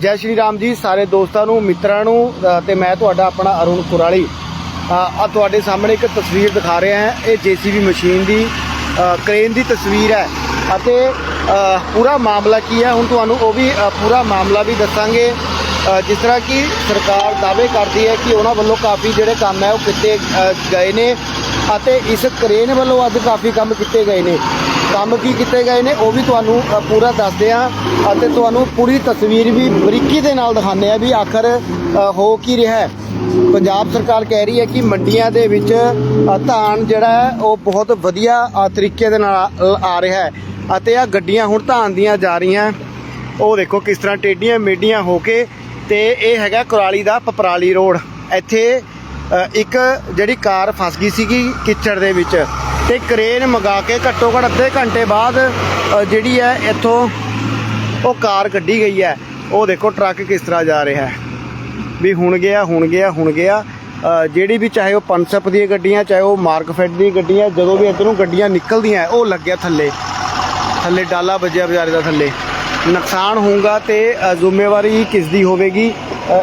ਜੈ ਸ਼੍ਰੀ ਰਾਮ ਜੀ ਸਾਰੇ ਦੋਸਤਾਂ ਨੂੰ ਮਿੱਤਰਾਂ ਨੂੰ ਅ, ਤੇ ਮੈਂ ਤੁਹਾਡਾ ਆਪਣਾ ਅਰੁਣ ਕੁਰਾਲੀ। ਆ ਤੁਹਾਡੇ ਸਾਹਮਣੇ ਇੱਕ ਤਸਵੀਰ ਦਿਖਾ ਰਿਹਾ ਹਾਂ। ਇਹ ਜੀਸੀਬੀ ਮਸ਼ੀਨ ਦੀ ਅ, ਕ੍ਰੇਨ ਦੀ ਤਸਵੀਰ ਹੈ। ਅਤੇ ਪੂਰਾ ਮਾਮਲਾ ਕੀ ਹੈ? ਹੁਣ ਤੁਹਾਨੂੰ ਉਹ ਵੀ ਪੂਰਾ ਮਾਮਲਾ ਵੀ ਦੱਸਾਂਗੇ। ਜਿਸ ਤਰ੍ਹਾਂ ਕਿ ਸਰਕਾਰ ਦਾਅਵੇ ਕਰਦੀ ਹੈ ਕਿ ਉਹਨਾਂ ਵੱਲੋਂ ਕਾਫੀ ਜਿਹੜੇ ਕੰਮ ਹੈ ਉਹ ਕੀਤੇ ਗਏ ਨੇ। ਅਤੇ ਇਸ ਕ੍ਰੇਨ ਵੱਲੋਂ ਅੱਜ ਕਾਫੀ ਕੰਮ ਕੀਤੇ ਗਏ ਨੇ। ਕੰਮ ਕੀ ਕੀਤੇ ਗਏ ਨੇ ਉਹ ਵੀ ਤੁਹਾਨੂੰ ਅ, ਪੂਰਾ ਦੱਸਦੇ ਆ ਅਤੇ ਤੁਹਾਨੂੰ ਪੂਰੀ ਤਸਵੀਰ ਵੀ ਬਰੀਕੀ ਦੇ ਨਾਲ ਦਿਖਾਉਂਦੇ ਆ ਵੀ ਆਖਰ ਅ, ਹੋ ਕੀ ਰਿਹਾ ਹੈ। ਪੰਜਾਬ ਸਰਕਾਰ ਕਹਿ ਰਹੀ ਹੈ ਕਿ ਮੰਡੀਆਂ ਦੇ ਵਿੱਚ ਅ, ਧਾਨ ਜਿਹੜਾ ਹੈ ਉਹ ਬਹੁਤ ਵਧੀਆ ਅ, ਤਰੀਕੇ ਦੇ ਨਾਲ ਆ ਰਿਹਾ ਹੈ ਅਤੇ ਆ ਗੱਡੀਆਂ ਹੁਣ ਧਾਨ ਦੀਆਂ ਜਾ ਰਹੀਆਂ। ਉਹ ਦੇਖੋ ਕਿਸ ਤਰ੍ਹਾਂ ਟੇਡੀਆਂ ਮੇਡੀਆਂ ਹੋ ਕੇ ਤੇ ਇਹ ਹੈਗਾ ਕੁਰਾਲੀ ਦਾ ਪਪਰਾਲੀ ਰੋਡ। ਇੱਥੇ ਅ, ਇੱਕ ਜਿਹੜੀ ਕਾਰ ਫਸ ਗਈ ਸੀਗੀ ਕਿੱਚੜ ਦੇ ਵਿੱਚ। ਤੇ ਕ੍ਰੇਨ ਮੰਗਾ ਕੇ ਘੱਟੋ ਘੱਟ ਅੱਧੇ ਘੰਟੇ ਬਾਅਦ ਜਿਹੜੀ ਹੈ ਇੱਥੋਂ ਉਹ ਕਾਰ ਕੱਢੀ ਗਈ ਹੈ। ਉਹ ਦੇਖੋ ਟਰੱਕ ਕਿਸ ਤਰ੍ਹਾਂ ਜਾ ਰਿਹਾ ਹੈ। ਵੀ ਹੁਣ ਗਿਆ ਹੁਣ ਗਿਆ ਹੁਣ ਗਿਆ। ਜਿਹੜੀ ਵੀ ਚਾਹੇ ਉਹ ਪੰਸਪ ਦੀਆਂ ਗੱਡੀਆਂ, ਚਾਹੇ ਉਹ ਮਾਰਕਫੈਟ ਦੀਆਂ ਗੱਡੀਆਂ, ਜਦੋਂ ਵੀ ਇੱਧਰੋਂ ਗੱਡੀਆਂ ਨਿਕਲਦੀਆਂ, ਉਹ ਲੱਗਿਆ ਥੱਲੇ। ਥੱਲੇ ਡਾਲਾ ਵੱਜਿਆ ਬਜ਼ਾਰੇ ਦਾ ਥੱਲੇ। ਨੁਕਸਾਨ ਹੋਊਗਾ ਤੇ ਜ਼ਿੰਮੇਵਾਰੀ ਕਿਸ ਦੀ ਹੋਵੇਗੀ?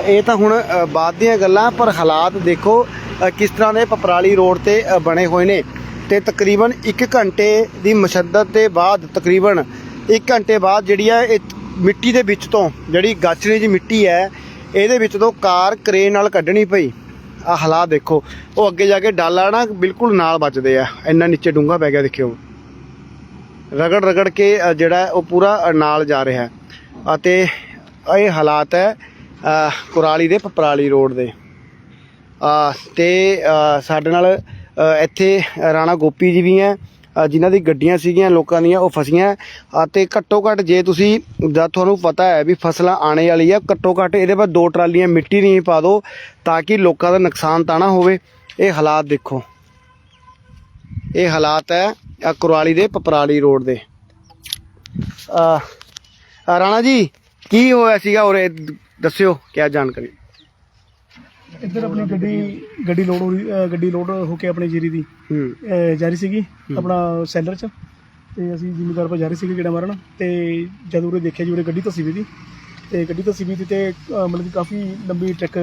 ਇਹ ਤਾਂ ਹੁਣ ਬਾਅਦ ਦੀਆਂ ਗੱਲਾਂ, ਪਰ ਹਾਲਾਤ ਦੇਖੋ ਕਿਸ ਤਰ੍ਹਾਂ ਦੇ ਪਪਰਾਲੀ ਰੋਡ ਤੇ ਬਣੇ ਹੋਏ ਨੇ। ਤੇ ਤਕਰੀਬਨ 1 ਘੰਟੇ ਦੀ ਮਸ਼ੱਦਤ ਦੇ ਬਾਅਦ ਤਕਰੀਬਨ 1 ਘੰਟੇ ਬਾਅਦ ਜਿਹੜੀ ਹੈ ਇਹ ਮਿੱਟੀ ਦੇ ਵਿੱਚ ਤੋਂ ਜਿਹੜੀ ਗਾਚਣੀ ਦੀ ਮਿੱਟੀ ਹੈ ਇਹਦੇ ਵਿੱਚ ਤੋਂ ਕਾਰ ਕਰੇਨ ਨਾਲ ਕੱਢਣੀ ਪਈ। ਆ ਹਾਲਾਤ ਦੇਖੋ ਉਹ ਅੱਗੇ ਜਾ ਕੇ ਡਾਲਾ ਨਾ ਬਿਲਕੁਲ ਨਾਲ ਬਚਦੇ ਆ। ਇੰਨਾ ਨੀਚੇ ਡੂੰਘਾ ਪੈ ਗਿਆ ਦੇਖਿਓ। ਰਗੜ ਰਗੜ ਕੇ ਜਿਹੜਾ ਉਹ ਪੂਰਾ ਨਾਲ ਜਾ ਰਿਹਾ। ਅਤੇ ਇਹ ਹਾਲਾਤ ਹੈ ਕੁਰਾਲੀ ਦੇ ਪਪਰਾਲੀ ਰੋਡ ਦੇ। ਅ, ਤੇ ਸਾਡੇ ਨਾਲ ਇੱਥੇ ਰਾਣਾ ਗੋਪੀ ਜੀ ਵੀ ਹੈ ਜਿਨ੍ਹਾਂ ਦੀ ਗੱਡੀਆਂ ਸੀਗੀਆਂ, ਲੋਕਾਂ ਦੀਆਂ, ਉਹ ਫਸੀਆਂ। ਅਤੇ ਘੱਟੋ ਘੱਟ ਜੇ ਤੁਸੀਂ ਜਦ ਤੁਹਾਨੂੰ ਪਤਾ ਹੈ ਵੀ ਫਸਲਾਂ ਆਣੇ ਵਾਲੀ ਆ, ਘੱਟੋ ਘੱਟ ਇਹਦੇ ਪਰ ਦੋ ਟਰਾਲੀਆਂ ਮਿੱਟੀ ਨਹੀਂ ਪਾ ਦਿਓ, ਤਾਂ ਕਿ ਲੋਕਾਂ ਦਾ ਨੁਕਸਾਨ ਤਾਂ ਨਾ ਹੋਵੇ। ਇਹ ਹਾਲਾਤ ਦੇਖੋ। ਇਹ ਹਾਲਾਤ ਹੈ ਕੁਰਾਲੀ ਦੇ, ਪਪਰਾਲੀ ਰੋਡ ਦੇ। ਰਾਣਾ ਜੀ, ਕੀ ਹੋਇਆ ਸੀਗਾ ਉਰੇ? ਦੱਸਿਓ, ਕਿਆ ਜਾਣਕਾਰੀ? ਇੱਧਰ ਆਪਣੀ ਗੱਡੀ ਗੱਡੀ ਲੋਡ ਹੋ ਰਹੀ ਗੱਡੀ ਲੋਡ ਹੋ ਕੇ ਆਪਣੀ ਜੀਰੀ ਦੀ ਹੂੰ। ਜਾ ਰਹੀ ਸੀਗੀ ਆਪਣਾ ਸੈਲਰ 'ਚ। ਤੇ ਅਸੀਂ ਜ਼ਿਮੀਦਾਰ ਪਾ ਜਾ ਰਹੇ ਸੀਗੇ ਗੇੜਾ ਮਾਰਨ। ਤੇ ਜਦ ਉਰੇ ਦੇਖਿਆ ਜੀ ਉਰੇ ਗੱਡੀ ਧੱਸੀ ਵੀ ਦੀ। ਤੇ ਗੱਡੀ ਧੱਸੀ ਵੀ ਦੀ ਤੇ ਮਤਲਬ ਕਿ ਕਾਫੀ ਲੰਬੀ ਟਰੱਕ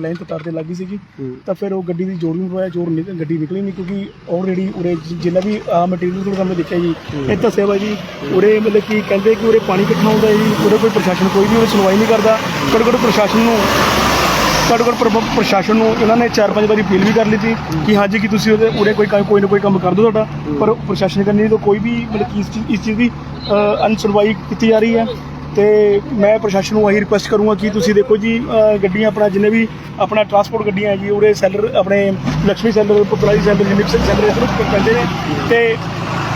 ਲਾਈਨ ਤੋਂ ਤਾਰ ਤੇ ਲੱਗੀ ਸੀਗੀ। ਹੂੰ। ਤਾਂ ਫਿਰ ਉਹ ਗੱਡੀ ਦੀ ਜੋੜ ਨੂੰ ਪਾਇਆ ਜੋੜ ਨਿਕ- ਗੱਡੀ ਨਿਕਲੀ ਨਹੀਂ ਕਿਉਂਕਿ ਆਲਰੇਡੀ ਉਰੇ ਜ- ਜਿੰਨਾ ਵੀ ਆ ਮਟੀਰੀਅਲ ਤੋਂ ਸਾਹਮਣੇ ਦੇਖਿਆ ਜੀ ਇਹ ਦੱਸਿਆ ਵਾ ਜੀ। ਉਰੇ ਮਤਲਬ ਕਿ ਕਹਿੰਦੇ ਕਿ ਉਰੇ ਪਾਣੀ ਇਕੱਠਾ ਹੁੰਦਾ ਜੀ ਉਰੇ ਕੋਈ ਪ੍ਰਸ਼ਾਸਨ ਕੋਈ ਵੀ ਉਰੇ ਸੁਣਵਾਈ ਨਹੀਂ ਕਰਦਾ। ਘੱਟੋ ਘੱਟ ਪ੍ਰਸ਼ਾਸਨ ਨੂੰ ਘੱਟੋ ਘੱਟ ਪ੍ਰ- ਪ੍ਰਸ਼ਾਸਨ ਨੂੰ ਇਹਨਾਂ ਨੇ ਚਾਰ ਪੰਜ ਵਾਰੀ ਅਪੀਲ ਵੀ ਕਰ ਲਈ ਸੀ ਕਿ ਹਾਂਜੀ ਕਿ ਤੁਸੀਂ ਉਹਦੇ ਉਰੇ ਕੋਈ ਕੰਮ- ਕੋਈ ਨਾ ਕੋਈ ਕੰਮ ਕਰ ਦਿਓ ਤੁਹਾਡਾ। ਪਰ ਪ੍ਰਸ਼ਾਸਨ ਕਰਨੀ ਤੋਂ ਕੋਈ ਵੀ ਮਤਲਬ ਕਿ ਇਸ ਚੀਜ਼ ਇਸ ਚੀਜ਼ ਦੀ ਅ, ਅਨਸੁਣਵਾਈ ਕੀਤੀ ਜਾ ਰਹੀ ਹੈ ਤੇ ਮੈਂ ਪ੍ਰਸ਼ਾਸਨ ਨੂੰ ਇਹੀ ਰਿਕੁਐਸਟ ਕਰੂੰਗਾ ਕਿ ਤੁਸੀਂ ਦੇਖੋ ਜੀ ਅ, ਗੱਡੀਆਂ ਆਪਣਾ ਜਿੰਨੇ ਵੀ ਆਪਣਾ ਟਰਾਂਸਪੋਰਟ ਗੱਡੀਆਂ ਹੈ ਜੀ ਉਰੇ ਸੈਲਰ ਆਪਣੇ ਲక్ష్ਮੀ ਸੈਲਰ ਪਪਲਾਈ ਸੈਲਰ ਜਿੰਨੇ ਵੀ ਸੈਲਰ ਇਸ ਨੂੰ ਕਹਿੰਦੇ ਨੇ ਤੇ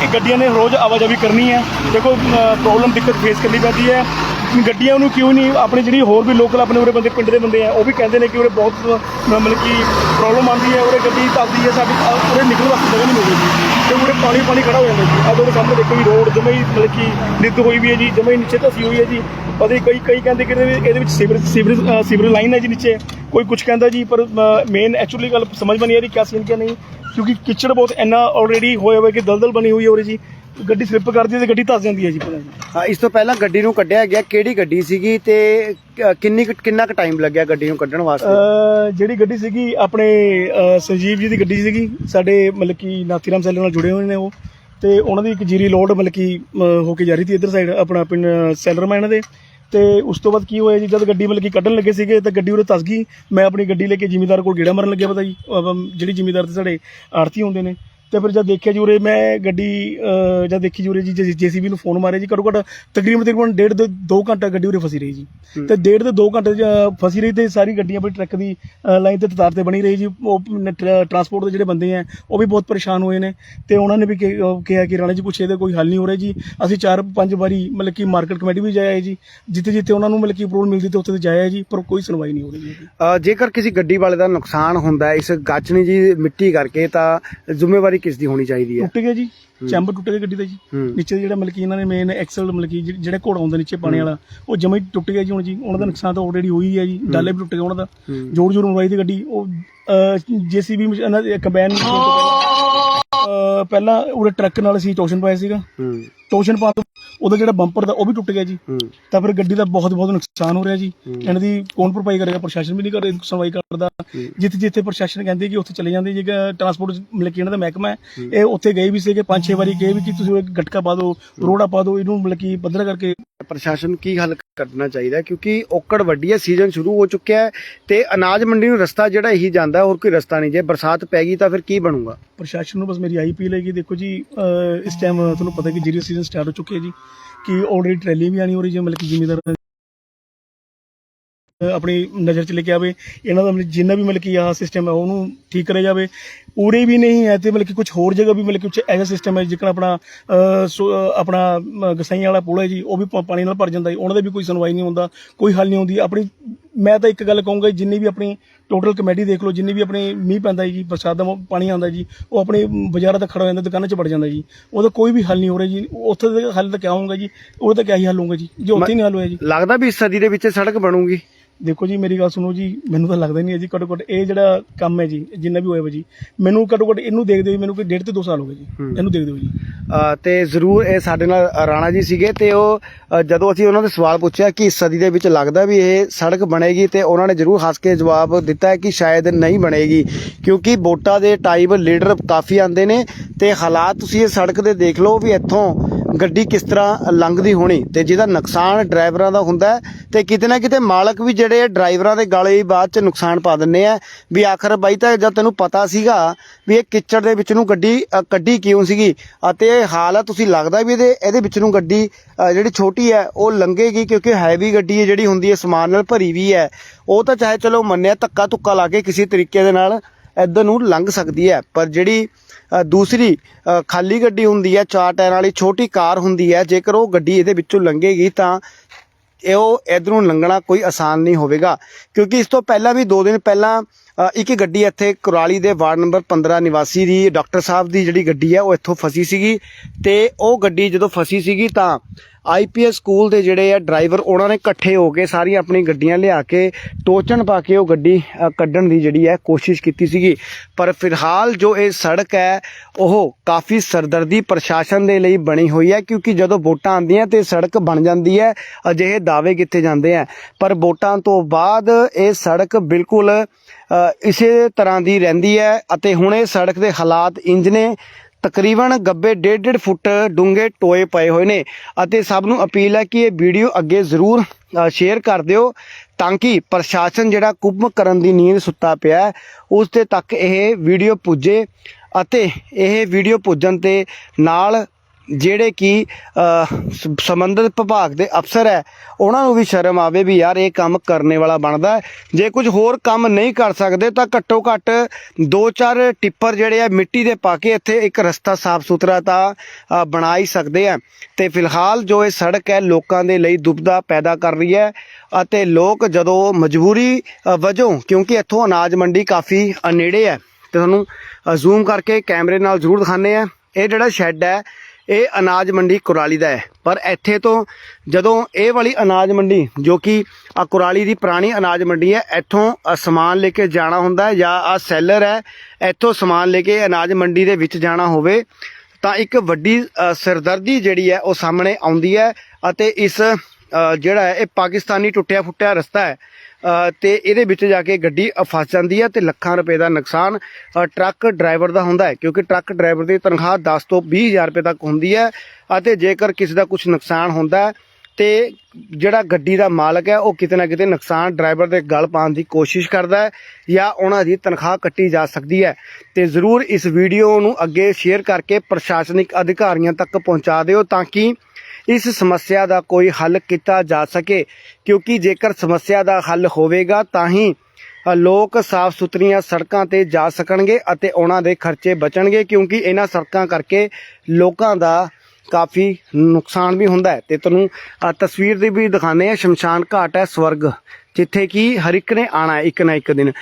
ਇਹ ਗੱਡੀਆਂ ਨੇ ਰੋਜ਼ ਆਵਾਜਾਈ ਕਰਨੀ ਹੈ। ਦੇਖੋ ਪ੍ਰੋਬਲਮ ਦਿੱਕਤ ਫੇਸ ਕਰਨੀ ਪੈਂਦੀ ਹੈ। ਗੱਡੀਆਂ ਨੂੰ ਕਿਉਂ ਨਹੀਂ ਆਪਣੇ ਜਿਹੜੀ ਹੋਰ ਵੀ ਲੋਕਲ ਆਪਣੇ ਉਰੇ ਬੰਦੇ ਪਿੰਡ ਦੇ ਬੰਦੇ ਆ ਉਹ ਵੀ ਕਹਿੰਦੇ ਨੇ ਕਿ ਉਰੇ ਬਹੁਤ ਮਤਲਬ ਕਿ ਪ੍ਰੋਬਲਮ ਆਉਂਦੀ ਹੈ ਉਰੇ ਗੱਡੀ ਚੱਲਦੀ ਹੈ ਸਾਡੀ ਅ, ਉਰੇ ਨਿਕਲਣ ਵਾਸਤੇ ਜਗ੍ਹਾ ਨਹੀਂ ਮਿਲਦੀ ਤੇ ਉਰੇ ਪਾਣੀ ਪਾਣੀ ਖੜਾ ਹੋ ਜਾਂਦਾ ਜੀ। ਆਹ ਤੁਹਾਡੇ ਸਾਹਮਣੇ ਦੇਖੋ ਜੀ ਰੋਡ ਜਮੇ ਹੀ ਮਤਲਬ ਕਿ ਨਿੱਦ ਹੋਈ ਵੀ ਹੈ ਜੀ ਜਮੇ ਹੀ ਨੀਚੇ ਧਸੀ ਹੋਈ ਹੈ ਜੀ। ਪਤਾ ਕਈ ਕਈ ਕਹਿੰਦੇ ਕਿ ਇਹਦੇ ਵਿੱਚ- ਇਹਦੇ ਵਿੱਚ ਸੀਵਰੇਜ ਸੀਵਰੇਜ ਸੀਵਰੇਜ ਲਾਈਨ ਹੈ ਜੀ ਨੀਚੇ। ਕੋਈ ਕੁਝ ਕਹਿੰਦਾ ਜੀ ਪਰ ਮੇਨ ਐਕਚੁਅਲੀ ਗੱਲ ਸਮਝ ਨਹੀਂ ਆ ਰਹੀ ਕਿਆ ਸੀਨ ਕਿਆ ਨਹੀਂ। ਕਿਉਂਕਿ ਕਿਚੜ ਬਹੁਤ ਇੰਨਾ ਆਲਰੇਡੀ ਹੋਇਆ ਹੋਇਆ ਕਿ ਦਲਦਲ ਬਣੀ ਹੋਈ ਹੈ ਉਰੇ ਜੀ। ਗੱਡੀ ਸਲਿੱਪ ਕਰਦੀ ਹੈ ਤੇ ਗੱਡੀ ਧਸ ਜਾਂਦੀ ਹੈ ਜੀ ਪਤਾ ਨਹੀਂ। ਹਾਂ ਇਸ ਤੋਂ ਪਹਿਲਾਂ ਗੱਡੀ ਨੂੰ ਕੱਢਿਆ ਗਿਆ ਕਿਹੜੀ ਗੱਡੀ ਸੀਗੀ ਤੇ ਕ- ਕਿੰਨੀ ਕੁ- ਕਿੰਨਾ ਕੁ ਟਾਈਮ ਲੱਗਿਆ ਗੱਡੀ ਨੂੰ ਕੱਢਣ ਵਾਸਤੇ? ਅਹ ਜਿਹੜੀ ਗੱਡੀ ਸੀਗੀ ਆਪਣੇ ਅਹ ਸੰਜੀਵ ਜੀ ਦੀ ਗੱਡੀ ਸੀਗੀ ਸਾਡੇ ਮਤਲਬ ਕਿ ਨਾਥੀਰਾਮ ਸੈਲਰ ਨਾਲ ਜੁੜੇ ਹੋਏ ਨੇ ਉਹ ਤੇ ਉਹਨਾਂ ਦੀ ਇੱਕ ਜੀਰੀ ਲੋਡ ਮਤਲਬ ਕਿ ਅਹ ਹੋ ਕੇ ਜਾ ਰਹੀ ਸੀ ਇੱਧਰ ਸਾਈਡ ਆਪਣਾ ਪਿੰਡ ਸੈਲਰ ਮੈਂ ਇਹਨਾਂ ਦੇ ਤੇ ਉਸ ਤੋਂ ਬਾਅਦ ਕੀ ਹੋਇਆ ਜੀ ਜਦ ਗੱਡੀ ਮਤਲਬ ਕਿ ਕੱਢਣ ਲੱਗੇ ਸੀਗੇ ਤਾਂ ਗੱਡੀ ਉਰੇ ਤਸ ਗਈ। ਮੈਂ ਆਪਣੀ ਗੱਡੀ ਲੈ ਕੇ ਜ਼ਿਮੀਦਾਰ ਕੋਲ ਗੇੜਾ ਮਾਰਨ ਲੱਗਿਆ ਪਤਾ ਜੀ। ਅਹ ਜਿਹੜੀ ਜ਼ਿਮੀਦਾਰ ਤੇ ਸਾਡੇ ਆੜਤੀ ਹੁੰਦੇ ਨੇ ਤੇ ਫਿਰ ਜਦ ਦੇਖਿਆ ਜੀ ਉਰੇ ਮੈਂ ਗੱਡੀ ਜਦ ਦੇਖੀ ਜੀ ਉਰੇ ਜੀ ਜੀਸੀਬੀ ਨੂੰ ਫੋਨ ਮਾਰਿਆ ਜੀ ਘੱਟੋ ਘੱਟ ਤਕਰੀਬਨ ਤਕਰੀਬਨ ਡੇਢ ਦੇ 2 ਘੰਟਾ ਗੱਡੀ ਉਰੇ ਫਸੀ ਰਹੀ ਜੀ। ਤੇ ਡੇਢ ਦੇ 2 ਘੰਟੇ ਫਸੀ ਰਹੀ ਤੇ ਸਾਰੀ ਗੱਡੀਆਂ ਬਈ ਟਰੱਕ ਦੀ ਲਾਈਨ ਤੇ ਤਤਾਰ ਤੇ ਬਣੀ ਰਹੀ ਜੀ। ਉਹ ਟਰਾਂਸਪੋਰਟ ਦੇ ਜਿਹੜੇ ਬੰਦੇ ਆ ਉਹ ਵੀ ਬਹੁਤ ਪਰੇਸ਼ਾਨ ਹੋਏ ਨੇ ਤੇ ਉਹਨਾਂ ਨੇ ਵੀ ਕਿਹਾ ਕਿ ਰਾਣਾ ਜੀ ਕੁਛ ਇਹਦਾ ਕੋਈ ਹੱਲ ਨਹੀਂ ਹੋ ਰਿਹਾ ਜੀ। ਅਸੀਂ ਚਾਰ ਪੰਜ ਵਾਰੀ ਮਤਲਬ ਕਿ ਮਾਰਕੀਟ ਕਮੇਟੀ ਵੀ ਜਾਇਆ ਜੀ। ਜਿੱਥੇ ਜਿੱਥੇ ਉਹਨਾਂ ਨੂੰ ਮਤਲਬ ਕਿ ਅਪਰੂਵਲ ਮਿਲਦੀ ਤੇ ਉੱਥੇ ਤੇ ਜਾਇਆ ਜੀ ਪਰ ਕੋਈ ਸੁਣਵਾਈ ਨਹੀਂ ਹੋ ਰਹੀ ਜੀ ਜੇਕਰ ਕਿਸੇ ਗੱਡੀ ਵਾਲੇ ਦਾ ਨੁਕਸਾਨ ਹੁੰਦਾ ਇਸ ਗਾਚਣੀ ਜੀ ਮਿੱਟੀ ਕਰਕੇ ਤਾਂ ਜ਼ਿੰਮੇਵਾਰੀ ਕਿਸ ਦੀ ਹੋਣੀ ਚਾਹੀਦੀ ਹੈ। ਟੁੱਟ ਗਿਆ ਜੀ ਚੈਂਬਰ ਟੁੱਟ ਗਿਆ ਗੱਡੀ ਦਾ ਜੀ। ਹੂੰ। ਨੀਚੇ ਜਿਹੜਾ ਮਤਲਬ ਕਿ ਇਹਨਾਂ ਨੇ ਮੇਨ ਐਕਸਲ ਮਤਲਬ ਕਿ ਜਿਹੜੇ- ਜਿਹੜੇ ਘੋੜਾ ਹੁੰਦਾ ਨੀਚੇ ਪਾਣੀ ਵਾਲਾ ਉਹ ਜਮਾ ਟੁੱਟ ਗਿਆ ਜੀ ਹੁਣ ਜੀ। ਉਹਨਾਂ ਦਾ ਨੁਕਸਾਨ ਤਾਂ ਆਲਰੇਡੀ ਹੋਈ ਹੈ ਜੀ। ਡਾਲੇ ਵੀ ਟੁੱਟ ਗਿਆ ਉਹਨਾਂ ਦਾ। ਹੂੰ। ਜੋੜ ਜੋੜ ਮਰਵਾਈ ਦੀ ਗੱਡੀ। ਉਹ ਜੀਸੀਬੀ ਇਹਨਾਂ ਦੇ ਕੰਬਾਈਨ ਪਹਿਲਾਂ ਉਰੇ ਟਰੱਕ ਨਾਲ ਅਸੀਂ ਟੋਸ਼ਨ ਪਾਇਆ ਸੀਗਾ। ਹੂੰ। ਟੋਸ਼ਨ ਪਾ ਤੋਂ ਉਹਦਾ ਜਿਹੜਾ ਬੰਪਰ ਦਾ ਉਹ ਵੀ ਟੁੱਟ ਗਿਆ ਜੀ। ਤਾਂ ਫਿਰ ਗੱਡੀ ਦਾ ਬਹੁਤ ਬਹੁਤ ਨੁਕਸਾਨ ਹੋ ਰਿਹਾ ਜੀ। ਇਹਨਾਂ ਦੀ ਕੌਣ ਭਰਪਾਈ ਕਰੇਗਾ ਪ੍ਰਸ਼ਾਸਨ ਵੀ ਨਹੀਂ ਕਰ ਸੁਣਵਾਈ ਕਰਦਾ। ਜਿੱਥੇ ਜਿੱਥੇ ਪ੍ਰਸ਼ਾਸਨ ਕਹਿੰਦੇ ਕਿ ਉੱਥੇ ਚਲੇ ਜਾਂਦੇ ਜੀ ਟਰਾਂਸਪੋਰਟ ਮਤਲਬ ਕਿ ਇਹਨਾਂ ਦਾ ਮਹਿਕਮਾ ਹੈ ਇਹ ਉੱਥੇ ਗਏ ਵੀ ਸੀਗੇ ਪੰਜ ਛੇ ਵਾਰੀ ਗਏ ਵੀ ਕਿ ਤੁਸੀਂ ਗਟਕਾ ਪਾ ਦਿਓ ਰੋੜਾ ਪਾ ਦਿਓ ਇਹਨੂੰ ਮਤਲਬ ਕਿ ਪੱਧਰਾ ਕਰਕੇ ਪ੍ਰਸ਼ਾਸਨ ਕੀ ਹੱਲ ਕਰਨਾ ਚਾਹੀਦਾ? ਕਿਉਂਕਿ ਔਕੜ ਵੱਡੀ ਹੈ ਸੀਜ਼ਨ ਸ਼ੁਰੂ ਹੋ ਚੁੱਕਿਆ ਹੈ ਤੇ ਅਨਾਜ ਮੰਡੀ ਨੂੰ ਰਸਤਾ ਜਿਹੜਾ ਇਹੀ ਜਾਂਦਾ ਹੋਰ ਕੋਈ ਰਸਤਾ ਨਹੀਂ। ਜੇ ਬਰਸਾਤ ਪੈ ਗਈ ਤਾਂ ਫਿਰ ਕੀ ਬਣੂਗਾ? ਪ੍ਰਸ਼ਾਸਨ ਨੂੰ ਬਸ ਮੇਰੀ ਆਈ ਹੈ ਕਿ ਦੇਖੋ ਜੀ ਇਸ ਟਾਈਮ ਤੁਹਾਨੂੰ ਪਤਾ ਕਿ ਜੀਰੀ ਸੀਜ਼ਨ ਸਟਾਰਟ ਹੋ ਚੁੱਕੀ ਹੈ ਜੀ ਕਿ ਆਲਰੇਡੀ ਟਰੈਲੀ ਵੀ ਆਣੀ ਹੋ ਰਹੀ ਜੀ ਮਤਲਬ ਕਿ ਜ਼ਿਮੀਦਾਰ ਆਪਣੀ ਨਜ਼ਰ ਚ ਲੈ ਕੇ ਆਵੇ ਇਹਨਾਂ ਦਾ ਮਤਲਬ ਜਿੰਨਾ ਵੀ ਮਤਲਬ ਕਿ ਆਹ ਸਿਸਟਮ ਹੈ ਉਹਨੂੰ ਠੀਕ ਕਰਿਆ ਜਾਵੇ। ਉਰੇ ਵੀ ਨਹੀਂ ਹੈ ਤੇ ਮਤਲਬ ਕਿ ਕੁਝ ਹੋਰ ਜਗ੍ਹਾ ਵੀ ਮਤਲਬ ਕਿ ਕੁਝ ਐਸਾ ਸਿਸਟਮ ਹੈ ਜਿੱਕਣ ਆਪਣਾ ਸੋ- ਆਪਣਾ ਗਸਾਈਆਂ ਵਾਲਾ ਪੁਲ ਹੈ ਜੀ, ਉਹ ਵੀ ਪਾਣੀ ਨਾਲ ਭਰ ਜਾਂਦਾ ਜੀ। ਉਹਨਾਂ ਦਾ ਵੀ ਕੋਈ ਸੁਣਵਾਈ ਨਹੀਂ ਹੁੰਦਾ, ਕੋਈ ਹੱਲ ਨਹੀਂ ਹੁੰਦੀ। ਆਪਣੀ, ਮੈਂ ਤਾਂ ਇੱਕ ਗੱਲ ਕਹੂੰਗਾ ਜਿੰਨੀ ਵੀ ਆਪਣੀ ਟੋਟਲ ਕਮੇਟੀ ਦੇਖ ਲਓ ਜਿੰਨੀ ਵੀ ਆਪਣੀ ਮੀਂਹ ਪੈਂਦਾ ਜੀ ਬਰਸਾਤ ਦਾ ਮੌ- ਪਾਣੀ ਆਉਂਦਾ ਜੀ ਉਹ ਆਪਣੇ ਬਾਜ਼ਾਰਾਂ ਤੱਕ ਖੜਾ ਹੋ ਜਾਂਦਾ ਦੁਕਾਨਾਂ 'ਚ ਵੜ ਜਾਂਦਾ ਜੀ। ਉਹਦਾ ਕੋਈ ਵੀ ਹੱਲ ਨਹੀਂ ਹੋ ਰਿਹਾ ਜੀ। ਉੱਥੇ ਦਾ ਹੱਲ ਤਾਂ ਕਿਆ ਹੋਊਗਾ ਜੀ? ਉਹਦਾ ਤਾਂ ਕਿਆ ਹੀ ਹੱਲ ਹੋਊਗਾ ਜੀ ਜੇ ਉੱਥੇ ਹੀ ਨਹੀਂ ਹੱਲ ਹੋਇਆ ਜੀ। ਲੱਗਦਾ ਵੀ ਇਸ ਸਦੀ ਦੇ ਵਿੱਚ ਸੜਕ ਬਣੂਗੀ। ਦੇਖੋ ਜੀ ਮੇਰੀ ਗੱਲ ਸੁਣੋ ਜੀ ਮੈਨੂੰ ਤਾਂ ਲੱਗਦਾ ਨਹੀਂ ਹੈ ਜੀ ਘੱਟੋ ਘੱਟ ਇਹ ਜਿਹੜਾ ਕੰਮ ਹੈ ਜੀ ਜਿੰਨਾ ਵੀ ਹੋਇਆ ਵਾ ਜੀ ਮੈਨੂੰ ਘੱਟੋ ਘੱਟ ਇਹਨੂੰ ਦੇਖਦੇ ਹੋਏ ਮੈਨੂੰ ਕੋਈ ਡੇਢ ਤੇ 2 ਸਾਲ ਹੋ ਗਏ ਜੀ ਹੂੰ। ਇਹਨੂੰ ਦੇਖਦੇ ਹੋਏ ਜੀ ਅ, ਤੇ ਜ਼ਰੂਰ ਇਹ ਸਾਡੇ ਨਾਲ ਰਾਣਾ ਜੀ ਸੀਗੇ ਤੇ ਉਹ ਅ, ਜਦੋਂ ਅਸੀਂ ਉਹਨਾਂ ਦੇ ਸਵਾਲ ਪੁੱਛਿਆ ਕਿ ਇਸ ਸਦੀ ਦੇ ਵਿੱਚ ਲੱਗਦਾ ਵੀ ਇਹ ਸੜਕ ਬਣੇਗੀ ਤੇ ਉਹਨਾਂ ਨੇ ਜ਼ਰੂਰ ਹੱਸ ਕੇ ਜਵਾਬ ਦਿੱਤਾ ਹੈ ਕਿ ਸ਼ਾਇਦ ਨਹੀਂ ਬਣੇਗੀ ਕਿਉਂਕਿ ਵੋਟਾਂ ਦੇ ਟਾਈਮ ਲੀਡਰ ਕਾਫੀ ਆਉਂਦੇ ਨੇ ਤੇ ਹਾਲਾਤ ਤੁਸੀਂ ਇਹ ਸੜਕ ਦੇ ਦੇਖ ਲਓ ਵੀ ਇੱਥੋਂ ਗੱਡੀ ਕਿਸ ਤਰ੍ਹਾਂ ਲੰਘਦੀ ਹੋਣੀ ਤੇ ਜਿਹਦਾ ਨੁਕਸਾਨ ਡਰਾਈਵਰਾਂ ਦਾ ਹੁੰਦਾ ਹੈ ਤੇ ਕਿਤੇ ਨਾ ਕਿਤੇ ਮਾਲਕ ਵੀ ਜਿਹੜੇ ਡਰਾਈਵਰਾਂ ਦੇ ਗਾਲੇ ਬਾਅਦ ਚ ਨੁਕਸਾਨ ਪਾ ਦਿੰਦੇ ਆ। ਵੀ ਆਖਰ ਬਾਈ ਤਾਂ ਜਦ ਤੈਨੂੰ ਪਤਾ ਸੀਗਾ ਵੀ ਇਹ ਕਿੱਚੜ ਦੇ ਵਿੱਚ ਨੂੰ ਗੱਡੀ ਕੱਢੀ ਕਿਉਂ ਸੀਗੀ? ਅਤੇ ਇਹ ਹਾਲ ਤੁਸੀਂ ਲੱਗਦਾ ਵੀ ਇਹਦੇ ਇਹਦੇ ਵਿੱਚ ਨੂੰ ਗੱਡੀ ਜਿਹੜੀ ਛੋਟੀ ਹੈ, ਉਹ ਲੰਘੇਗੀ ਕਿਉਂਕਿ ਹੈਵੀ ਗੱਡੀ ਹੈ, ਜਿਹੜੀ ਹੁੰਦੀ ਹੈ, ਸਮਾਨ ਨਾਲ ਭਰੀ ਵੀ ਹੈ। ਉਹ ਤਾਂ ਚਾਹੇ ਚਲੋ ਮੰਨਿਆ ਧੱਕਾ ਧੁੱਕਾ ਲਾ ਕੇ ਕਿਸੇ ਤਰੀਕੇ ਦੇ ਨਾਲ ਇੱਧਰ ਨੂੰ ਲੰਘ ਸਕਦੀ ਹੈ, ਪਰ ਜਿਹੜੀ ਦੂਸਰੀ ਅ, ਖਾਲੀ ਗੱਡੀ ਹੁੰਦੀ ਹੈ ਚਾਰ ਟਾਇਰਾਂ ਵਾਲੀ ਛੋਟੀ ਕਾਰ ਹੁੰਦੀ ਹੈ ਜੇਕਰ ਉਹ ਗੱਡੀ ਇਹਦੇ ਵਿੱਚੋਂ ਲੰਘੇਗੀ ਤਾਂ ਇਹ ਉਹ ਇਧਰੋਂ ਲੰਘਣਾ ਕੋਈ ਆਸਾਨ ਨਹੀਂ ਹੋਵੇਗਾ ਕਿਉਂਕਿ ਇਸ ਤੋਂ ਪਹਿਲਾਂ ਵੀ 2 ਦਿਨ ਪਹਿਲਾਂ ਇੱਕ ਗੱਡੀ ਇੱਥੇ ਕੁਰਾਲੀ ਦੇ ਵਾਰਡ ਨੰਬਰ 15 ਨਿਵਾਸੀ ਦੀ ਡਾਕਟਰ ਸਾਹਿਬ ਦੀ ਜਿਹੜੀ ਗੱਡੀ ਹੈ, ਉਹ ਇੱਥੋਂ ਫਸੀ ਸੀਗੀ ਤੇ ਉਹ ਗੱਡੀ ਜਦੋਂ ਫਸੀ ਸੀਗੀ ਤਾਂ ਆਈਪੀਐਸ ਸਕੂਲ ਦੇ ਜਿਹੜੇ ਆ ਡਰਾਈਵਰ, ਉਹਨਾਂ ਨੇ ਇਕੱਠੇ ਹੋ ਕੇ ਸਾਰੀਆਂ ਆਪਣੀ ਗੱਡੀਆਂ ਲਿਆ ਕੇ ਟੋਚਣ ਪਾ ਕੇ ਉਹ ਗੱਡੀ ਕੱਢਣ ਦੀ ਜਿਹੜੀ ਹੈ ਕੋਸ਼ਿਸ਼ ਕੀਤੀ ਸੀਗੀ। ਪਰ ਫਿਲਹਾਲ ਜੋ ਇਹ ਸੜਕ ਹੈ, ਉਹ ਕਾਫੀ ਸਰਦਰਦੀ ਪ੍ਰਸ਼ਾਸਨ ਦੇ ਲਈ ਬਣੀ ਹੋਈ ਹੈ, ਕਿਉਂਕਿ ਜਦੋਂ ਵੋਟਾਂ ਆਉਂਦੀਆਂ ਤੇ ਸੜਕ ਬਣ ਜਾਂਦੀ ਹੈ, ਅਜਿਹੇ ਦਾਅਵੇ ਕੀਤੇ ਜਾਂਦੇ ਆ। ਪਰ ਵੋਟਾਂ ਤੋਂ ਬਾਅਦ ਇਹ ਸੜਕ ਬਿਲਕੁਲ ਇਸੇ ਤਰ੍ਹਾਂ ਦੀ ਰਹਿੰਦੀ ਹੈ ਅਤੇ ਹੁਣ ਇਹ ਸੜਕ ਦੇ ਹਾਲਾਤ ਇੰਜ ਨੇ। ਤਕਰੀਬਨ ਗੱਬੇ 1.5 ਫੁੱਟ ਡੂੰਘੇ ਟੋਏ ਪਏ ਹੋਏ ਨੇ ਅਤੇ ਸਭ ਨੂੰ ਅਪੀਲ ਹੈ ਕਿ ਇਹ ਵੀਡੀਓ ਅੱਗੇ ਜ਼ਰੂਰ ਸ਼ੇਅਰ ਕਰ ਦਿਓ ਤਾਂ ਕਿ ਪ੍ਰਸ਼ਾਸਨ ਜਿਹੜਾ ਕੁੰਭ ਕਰਨ ਦੀ ਨੀਂਦ ਸੁੱਤਾ ਪਿਆ ਉਸ ਦੇ ਤੱਕ ਇਹ ਵੀਡੀਓ ਪੁੱਜੇ ਅਤੇ ਇਹ ਵੀਡੀਓ ਪੁੱਜਣ ਤੇ ਨਾਲ ਜਿਹੜੇ ਕਿ ਸ- ਸੰਬੰਧਿਤ ਵਿਭਾਗ ਦੇ ਅਫਸਰ ਹੈ, ਉਹਨਾਂ ਨੂੰ ਵੀ ਸ਼ਰਮ ਆਵੇ ਵੀ ਯਾਰ ਇਹ ਕੰਮ ਕਰਨੇ ਵਾਲਾ ਬਣਦਾ ਹੈ। ਜੇ ਕੁਝ ਹੋਰ ਕੰਮ ਨਹੀਂ ਕਰ ਸਕਦੇ ਤਾਂ ਘੱਟੋ ਘੱਟ ਦੋ ਚਾਰ ਟਿੱਪਰ ਜਿਹੜੇ ਆ ਮਿੱਟੀ ਦੇ ਪਾ ਕੇ ਇੱਥੇ ਇੱਕ ਰਸਤਾ ਸਾਫ਼ ਸੁਥਰਾ ਤਾਂ ਬਣਾ ਹੀ ਸਕਦੇ ਆ। ਤੇ ਫਿਲਹਾਲ ਜੋ ਇਹ ਸੜਕ ਹੈ, ਲੋਕਾਂ ਦੇ ਲਈ ਦੁਬਦਾ ਪੈਦਾ ਕਰ ਰਹੀ ਹੈ ਅਤੇ ਲੋਕ ਜਦੋਂ ਮਜਬੂਰੀ ਵਜੋਂ, ਕਿਉਂਕਿ ਇੱਥੋਂ ਅਨਾਜ ਮੰਡੀ ਕਾਫੀ ਨੇੜੇ ਹੈ। ਤੇ ਤੁਹਾਨੂੰ ਜ਼ੂਮ ਕਰਕੇ ਕੈਮਰੇ ਨਾਲ ਜ਼ਰੂਰ ਦਿਖਾਣੇ ਆ ਇਹ ਜਿਹੜਾ ਸ਼ੈੱਡ ਹੈ ਇਹ ਅਨਾਜ ਮੰਡੀ ਕੁਰਾਲੀ ਦਾ ਹੈ। ਪਰ ਇੱਥੇ ਤੋਂ ਜਦੋਂ ਇਹ ਵਾਲੀ ਅਨਾਜ ਮੰਡੀ ਜੋ ਕਿ ਆ ਕੁਰਾਲੀ ਦੀ ਪੁਰਾਣੀ ਅਨਾਜ ਮੰਡੀ ਹੈ ਇੱਥੋਂ ਸਮਾਨ ਲੈ ਕੇ ਜਾਣਾ ਹੁੰਦਾ ਹੈ ਜਾਂ ਆ ਸੈਲਰ ਹੈ ਇੱਥੋਂ ਸਮਾਨ ਲੈ ਕੇ ਅਨਾਜ ਮੰਡੀ ਦੇ ਵਿੱਚ ਜਾਣਾ ਹੋਵੇ ਤਾਂ ਇੱਕ ਵੱਡੀ ਅ, ਸਿਰਦਰਦੀ ਜਿਹੜੀ ਹੈ ਉਹ ਸਾਹਮਣੇ ਆਉਂਦੀ ਹੈ ਅਤੇ ਇਸ ਜਿਹੜਾ ਹੈ ਇਹ ਪਾਕਿਸਤਾਨੀ ਟੁੱਟਿਆ ਫੁੱਟਿਆ ਰਸਤਾ ਹੈ। ਤੇ ਇਹਦੇ ਵਿੱਚ ਜਾ ਕੇ ਗੱਡੀ ਫਸ ਜਾਂਦੀ ਹੈ ਤੇ ਲੱਖਾਂ ਰੁਪਏ ਦਾ ਨੁਕਸਾਨ ਟਰੱਕ ਡਰਾਈਵਰ ਦਾ ਹੁੰਦਾ ਹੈ, ਕਿਉਂਕਿ ਟਰੱਕ ਡਰਾਈਵਰ ਦੀ ਤਨਖਾਹ 10 ਤੋਂ 20000 ਰੁਪਏ ਤੱਕ ਹੁੰਦੀ ਹੈ ਅਤੇ ਜੇਕਰ ਕਿਸੇ ਦਾ ਕੁਝ ਨੁਕਸਾਨ ਹੁੰਦਾ ਹੈ, ਤੇ ਜਿਹੜਾ ਗੱਡੀ ਦਾ ਮਾਲਕ ਹੈ, ਉਹ ਕਿਤੇ ਨਾ ਕਿਤੇ ਨੁਕਸਾਨ ਡਰਾਈਵਰ ਦੇ ਗਲ ਪਾਉਣ ਦੀ ਕੋਸ਼ਿਸ਼ ਕਰਦਾ ਹੈ ਜਾਂ ਉਹਨਾਂ ਦੀ ਤਨਖਾਹ ਕੱਟੀ ਜਾ ਸਕਦੀ ਹੈ। ਤੇ ਜ਼ਰੂਰ ਇਸ ਵੀਡੀਓ ਨੂੰ ਅੱਗੇ ਸ਼ੇਅਰ ਕਰਕੇ ਪ੍ਰਸ਼ਾਸਨਿਕ ਅਧਿਕਾਰੀਆਂ ਤੱਕ ਪਹੁੰਚਾ ਦਿਓ ਤਾਂ ਕਿ ਇਸ ਸਮੱਸਿਆ ਦਾ ਕੋਈ ਹੱਲ ਕੀਤਾ ਜਾ ਸਕੇ, ਕਿਉਂਕਿ ਜੇਕਰ ਸਮੱਸਿਆ ਦਾ ਹੱਲ ਹੋਵੇਗਾ, ਤਾਂ ਹੀ ਲੋਕ ਸਾਫ਼ ਸੁਥਰੀਆਂ ਸੜਕਾਂ ਤੇ ਜਾ ਸਕਣਗੇ ਅਤੇ ਉਹਨਾਂ ਦੇ ਖਰਚੇ ਬਚਣਗੇ, ਕਿਉਂਕਿ ਇਹਨਾਂ ਸੜਕਾਂ ਕਰਕੇ ਲੋਕਾਂ ਦਾ ਕਾਫੀ ਨੁਕਸਾਨ ਵੀ ਹੁੰਦਾ ਹੈ। ਤੇ ਤੁਹਾਨੂੰ ਤਸਵੀਰ ਦੀ ਵੀ ਦਿਖਾਣੇ ਆ ਸ਼ਮਸ਼ਾਨ ਘਾਟ ਹੈ ਸਵਰਗ, ਜਿੱਥੇ ਕਿ ਹਰ ਇੱਕ ਨੇ ਆਣਾ ਇੱਕ ਨਾ ਇੱਕ ਦਿਨ।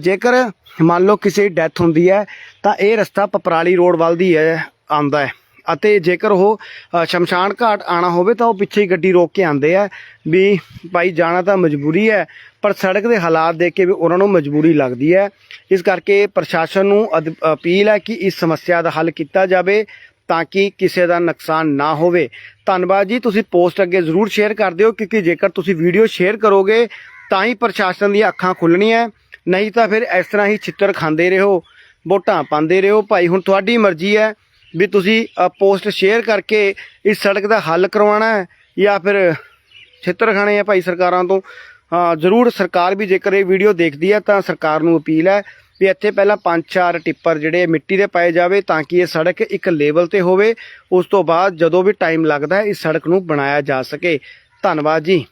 ਜੇਕਰ ਮੰਨ ਲਓ ਕਿਸੇ ਡੈਥ ਹੁੰਦੀ ਹੈ, ਤਾਂ ਇਹ ਰਸਤਾ ਪਪਰਾਲੀ ਰੋਡ ਵੱਲ ਦੀ ਹੈ, ਆਉਂਦਾ ਹੈ। ਅਤੇ ਜੇਕਰ ਉਹ ਸ਼ਮਸ਼ਾਨ ਘਾਟ ਆਣਾ ਹੋਵੇ ਤਾਂ ਉਹ ਪਿੱਛੇ ਹੀ ਗੱਡੀ ਰੋਕ ਕੇ ਆਉਂਦੇ ਆ ਵੀ ਭਾਈ ਜਾਣਾ ਤਾਂ ਮਜਬੂਰੀ ਹੈ, ਪਰ ਸੜਕ ਦੇ ਹਾਲਾਤ ਦੇਖ ਕੇ ਵੀ ਉਹਨਾਂ ਨੂੰ ਮਜਬੂਰੀ ਲੱਗਦੀ ਹੈ। ਇਸ ਕਰਕੇ ਪ੍ਰਸ਼ਾਸਨ ਨੂੰ ਅਦ- ਅਪੀਲ ਹੈ ਕਿ ਇਸ ਸਮੱਸਿਆ ਦਾ ਹੱਲ ਕੀਤਾ ਜਾਵੇ ਤਾਂ ਕਿ ਕਿਸੇ ਦਾ ਨੁਕਸਾਨ ਨਾ ਹੋਵੇ। ਧੰਨਵਾਦ ਜੀ, ਤੁਸੀਂ ਪੋਸਟ ਅੱਗੇ ਜ਼ਰੂਰ ਸ਼ੇਅਰ ਕਰ ਦਿਓ, ਕਿਉਂਕਿ ਜੇਕਰ ਤੁਸੀਂ ਵੀਡੀਓ ਸ਼ੇਅਰ ਕਰੋਗੇ ਤਾਂ ਹੀ ਪ੍ਰਸ਼ਾਸਨ ਦੀਆਂ ਅੱਖਾਂ ਖੁੱਲਣੀਆਂ, ਨਹੀਂ ਤਾਂ ਫਿਰ ਇਸ ਤਰ੍ਹਾਂ ਹੀ ਛਿੱਤਰ ਖਾਂਦੇ ਰਹੋ, ਵੋਟਾਂ ਪਾਉਂਦੇ ਰਹੋ। ਭਾਈ, ਹੁਣ ਤੁਹਾਡੀ ਮਰਜ਼ੀ ਹੈ ਵੀ ਤੁਸੀਂ ਪੋਸਟ ਸ਼ੇਅਰ ਕਰਕੇ ਇਸ ਸੜਕ ਦਾ ਹੱਲ ਕਰਵਾਉਣਾ ਹੈ ਜਾਂ ਫਿਰ ਛਿੱਤਰ ਖਾਣੇ ਆ ਭਾਈ ਸਰਕਾਰਾਂ ਤੋਂ? ਜ਼ਰੂਰ ਸਰਕਾਰ ਵੀ ਜੇਕਰ ਇਹ ਵੀਡੀਓ ਦੇਖਦੀ ਹੈ ਤਾਂ ਸਰਕਾਰ ਨੂੰ ਅਪੀਲ ਹੈ ਵੀ ਇੱਥੇ ਪਹਿਲਾਂ ਪੰਜ ਚਾਰ ਟਿੱਪਰ ਜਿਹੜੇ ਮਿੱਟੀ ਦੇ ਪਾਏ ਜਾਵੇ ਤਾਂ ਕਿ ਇਹ ਸੜਕ ਇੱਕ ਲੈਵਲ ਤੇ ਹੋਵੇ। ਉਸ ਤੋਂ ਬਾਅਦ ਜਦੋਂ ਵੀ ਟਾਈਮ ਲੱਗਦਾ ਇਸ ਸੜਕ ਨੂੰ ਬਣਾਇਆ ਜਾ ਸਕੇ। ਧੰਨਵਾਦ ਜੀ।